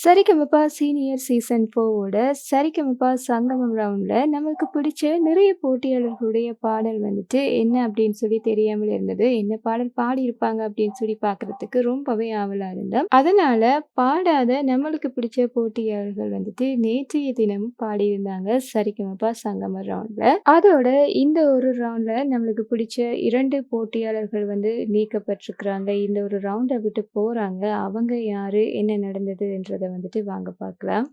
Sarigamapa senior season ஃபோவோட Sarigamapa சங்கமம் ரவுண்டில் நமக்கு பிடிச்ச நிறைய போட்டியாளர்களுடைய பாடல் வந்துட்டு என்ன அப்படின்னு சொல்லி தெரியாமல் இருந்தது. என்ன பாடல் பாடியிருப்பாங்க அப்படின்னு சொல்லி பார்க்கறதுக்கு ரொம்பவே ஆவலாக இருந்தோம் அதனால் பாடாத நம்மளுக்கு பிடிச்ச போட்டியாளர்கள் வந்துட்டு நேற்றைய தினம் பாடியிருந்தாங்க சரிகமப்பா சங்கமம் ரவுண்டில் அதோட இந்த ஒரு ரவுண்டில் நம்மளுக்கு பிடிச்ச இரண்டு போட்டியாளர்கள் வந்து நீக்கப்பட்டிருக்கிறாங்க. இந்த ஒரு ரவுண்டை விட்டு போகிறாங்க அவங்க யார் என்ன நடந்தது? வந்துட்டு வாங்க பார்க்கலாம்.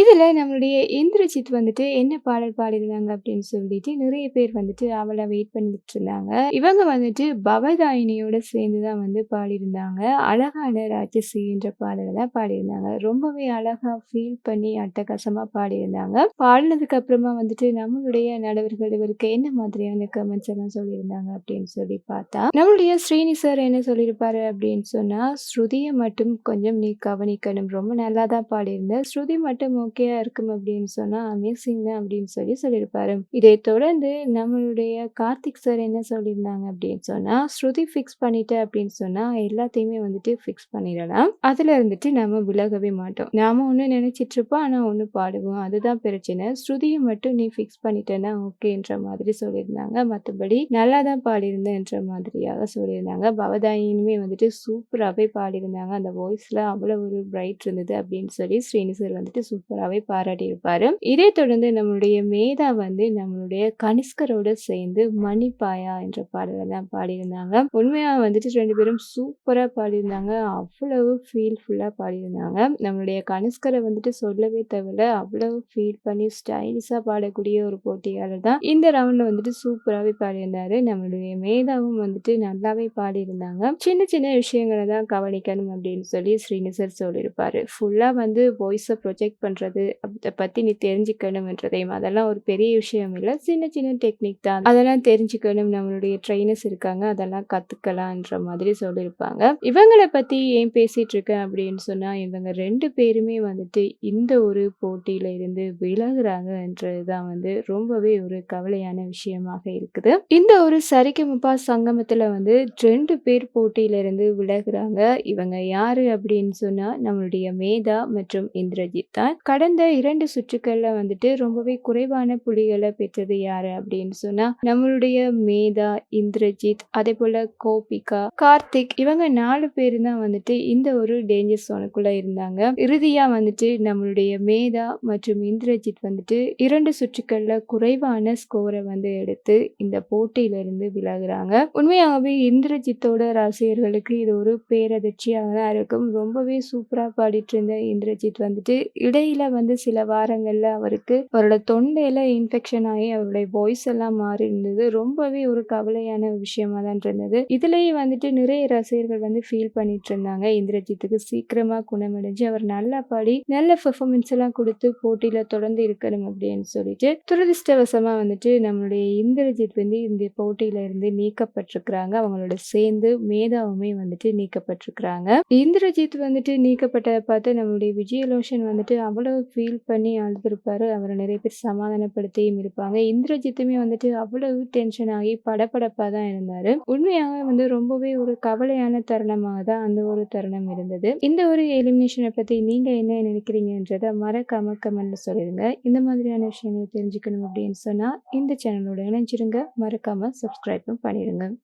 இதில் நம்மளுடைய இந்திரஜித் வந்துட்டு என்ன பாடல் பாடியிருந்தாங்க அப்படின்னு சொல்லிட்டு நிறைய பேர் வந்துட்டு அவளை வெயிட் பண்ணிட்டு இருந்தாங்க. இவங்க வந்துட்டு பவதாயினியோட சேர்ந்து தான் வந்து பாடியிருந்தாங்க. அழகான ராட்சசி என்ற பாடலை தான் பாடியிருந்தாங்க. ரொம்பவே அழகா ஃபீல் பண்ணி அட்டகாசமாக பாடியிருந்தாங்க. பாடினதுக்கு அப்புறமா வந்துட்டு நம்மளுடைய நடுவர்கள் இவருக்கு என்ன மாதிரியான கமெண்ட்ஸ் எல்லாம் சொல்லியிருந்தாங்க அப்படின்னு சொல்லி பார்த்தா, நம்மளுடைய ஸ்ரீனி சார் என்ன சொல்லியிருப்பாரு அப்படின்னு சொன்னால் ஸ்ருதியை மட்டும் கொஞ்சம் நீ கவனிக்கணும். ரொம்ப நல்லா தான் பாடியிருந்த. ஸ்ருதி மட்டும் ஓகேயா இருக்கும் அப்படின்னு சொன்னால் அமேசிங் தான்" அப்படின்னு சொல்லி சொல்லியிருப்பாரு. இதைத் தொடர்ந்து நம்மளுடைய கார்த்திக் சார் என்ன சொல்லியிருந்தாங்க அப்படின்னு சொன்னால் "ஸ்ருதி ஃபிக்ஸ் பண்ணிட்ட அப்படின்னு சொன்னால் எல்லாத்தையுமே வந்துட்டு ஃபிக்ஸ் பண்ணிடலாம். அதில் இருந்துட்டு நம்ம விலகவே மாட்டோம். நாம் ஒன்று நினச்சிட்டு இருப்போம். ஆனால் ஒன்று பாடுவோம். அதுதான் பிரச்சனை. ஸ்ருதியை மட்டும் நீ ஃபிக்ஸ் பண்ணிட்டேன்னா ஓகேன்ற மாதிரி சொல்லியிருந்தாங்க. மற்றபடி நல்லா தான் பாடியிருந்தேன்ற மாதிரியாக சொல்லியிருந்தாங்க. பவதாயினுமே வந்துட்டு சூப்பராகவே பாடியிருந்தாங்க. அந்த வாய்ஸில் அவ்வளோ ஒரு பிரைட் இருந்தது அப்படின்னு சொல்லி ஸ்ரீனி சார் வந்துட்டு சூப்பராகவே பாராட்டியிருப்பாரு. இதை தொடர்ந்து நம்மளுடைய மேதா வந்து நம்மளுடைய கனிஷ்கரோட சேர்ந்து மணிப்பாயா என்ற பாடலை தான் பாடியிருந்தாங்க. உண்மையா வந்துட்டு ரெண்டு பேரும் சூப்பரா பாடியிருந்தாங்க. அவ்வளவு ஃபீல்ஃபுல்லா பாடியிருந்தாங்க. நம்மளுடைய கனிஷ்கரை வந்துட்டு சொல்லவே தேவையில்ல. அவ்வளவு ஃபீல் பண்ணி ஸ்டைலிஷா பாடக்கூடிய ஒரு போட்டியாளர் தான். இந்த ரவுண்ட்ல வந்துட்டு சூப்பராகவே பாடியிருந்தாரு. நம்மளுடைய மேதாவும் வந்துட்டு நல்லாவே பாடியிருந்தாங்க. சின்ன சின்ன விஷயங்கள தான் கவனிக்கணும் அப்படின்னு சொல்லி ஸ்ரீனிசர் சொல்லியிருப்பாரு. ஃபுல்லா வந்து வாய்ஸை ப்ரொஜெக்ட் பண்ணுறது அதை பற்றி நீ தெரிஞ்சுக்கணும்ன்றதையும் அதெல்லாம் ஒரு பெரிய விஷயம் இல்லை சின்ன சின்ன டெக்னிக் தான். அதெல்லாம் தெரிஞ்சுக்கணும். நம்மளுடைய ட்ரெய்னர்ஸ் இருக்காங்க. அதெல்லாம் கற்றுக்கலான்ற மாதிரி சொல்லியிருப்பாங்க. இவங்களை பற்றி ஏன் பேசிகிட்டு இருக்கேன் அப்படின்னு சொன்னால் இவங்க ரெண்டு பேருமே வந்துட்டு இந்த ஒரு போட்டியில் இருந்து விலகுறாங்கன்றது தான் வந்து ரொம்பவே ஒரு கவலையான விஷயமாக இருக்குது. இந்த ஒரு சரிகமபா சங்கமத்தில் வந்து ரெண்டு பேர் போட்டியில இருந்து விலகுறாங்க. இவங்க யாரு அப்படின்னு சொன்னா, நம்மளுடைய மேதா மற்றும் இந்திரஜித் தான். கடந்த இரண்டு சுற்றுக்கள்ல வந்துட்டு ரொம்பவே குறைவான புலிகளை பெற்றது யாரு அப்படின்னு சொன்னா, நம்மளுடைய மேதா, இந்திரஜித், அதே போல கோபிகா, கார்த்திக் இவங்க நாலு பேரு தான் வந்துட்டு இந்த ஒரு டேஞ்சர் சோனுக்குள்ள இருந்தாங்க. இறுதியா வந்துட்டு நம்மளுடைய மேதா மற்றும் இந்திரஜித் வந்துட்டு இரண்டு சுற்றுக்கள்ல குறைவான ஸ்கோரை வந்து எடுத்து இந்த போட்டியில இருந்து விலகுறாங்க. உண்மையாகவே இந்திரஜித்தோட ரசிகர்களுக்கு இது ஒரு பேரதிர்ச்சியாக தான் இருக்கும். ரொம்பவே சூப்பரா பாடிட்டு இருந்த இந்திரஜித் வந்துட்டு இடையில வந்து சில வாரங்களில் அவருக்கு அவரோட தொண்டையில் இன்ஃபெக்ஷன் ஆகி அவருடைய வாய்ஸ் எல்லாம் மாறி இருந்தது. ரொம்பவே ஒரு கவலையான விஷயமா தான் இருந்தது. இதுலேயே வந்துட்டு நிறைய ரசிகர்கள் வந்து ஃபீல் பண்ணிட்டு இருந்தாங்க. இந்திரஜித்துக்கு சீக்கிரமாக குணமடைஞ்சு அவர் நல்லா பாடி நல்ல பெர்ஃபார்மன்ஸ் எல்லாம் கொடுத்து போட்டியில் தொடர்ந்து இருக்கணும் அப்படின்னு சொல்லிட்டு, துரதிருஷ்டவசமாக வந்துட்டு நம்மளுடைய இந்திரஜித் வந்து இந்த போட்டியில இருந்து நீக்கப்பட்டிருக்கிறாங்க. அவங்களோட சேர்ந்து மேதாவுமே வந்துட்டு நீக்கப்பட்டிருக்கிறாங்க. இந்திரஜித் வந்துட்டு நீக்கப்பட்டதை பார்த்து நம்மளுடைய விஜயலோஷன் வந்துட்டு அவ்வளோ எவ்வளோ ஃபீல் பண்ணி அழுதுருப்பாரு. அவரை நிறைய பேர் சமாதானப்படுத்தியும் இருப்பாங்க. இந்திரஜித்துமே வந்துட்டு அவ்வளவு டென்ஷன் ஆகி படப்படப்பாக தான் இருந்தார் உண்மையாக வந்து ரொம்பவே ஒரு கவலையான தருணமாக தான் அந்த ஒரு தருணம் இருந்தது. இந்த ஒரு எலிமினேஷனை பற்றி நீங்கள் என்ன நினைக்கிறீங்கன்றத மறக்காம கமெண்ட்ல சொல்லிடுங்க இந்த மாதிரியான விஷயங்களை தெரிஞ்சுக்கணும் அப்படின்னு சொன்னால் இந்த சேனலோட இணைஞ்சிருங்க. மறக்காம சப்ஸ்கிரைபும் பண்ணிடுங்க